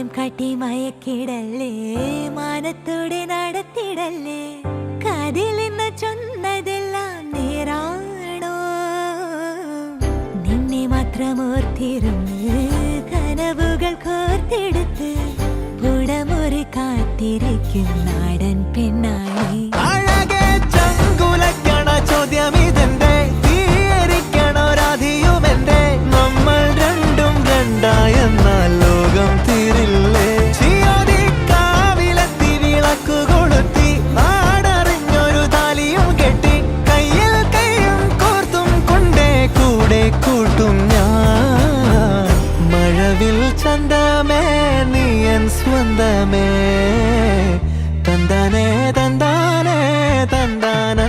മായം കാട്ടി മയക്കിടല്ലേ മാനത്തോടെ നടത്തിടല്ലേ കതിലെന്ന് ചൊന്നതെല്ലാം നേരാണോ? നിന്നെ മാത്രം ഓർത്തിരുന്ന് കനവുകൾ കോർത്തെടുത്ത് പുടമുറി കാത്തിരിക്കും നാടൻ പെണ്ണായി சொந்தமே தந்தானே தந்தானே தந்தானே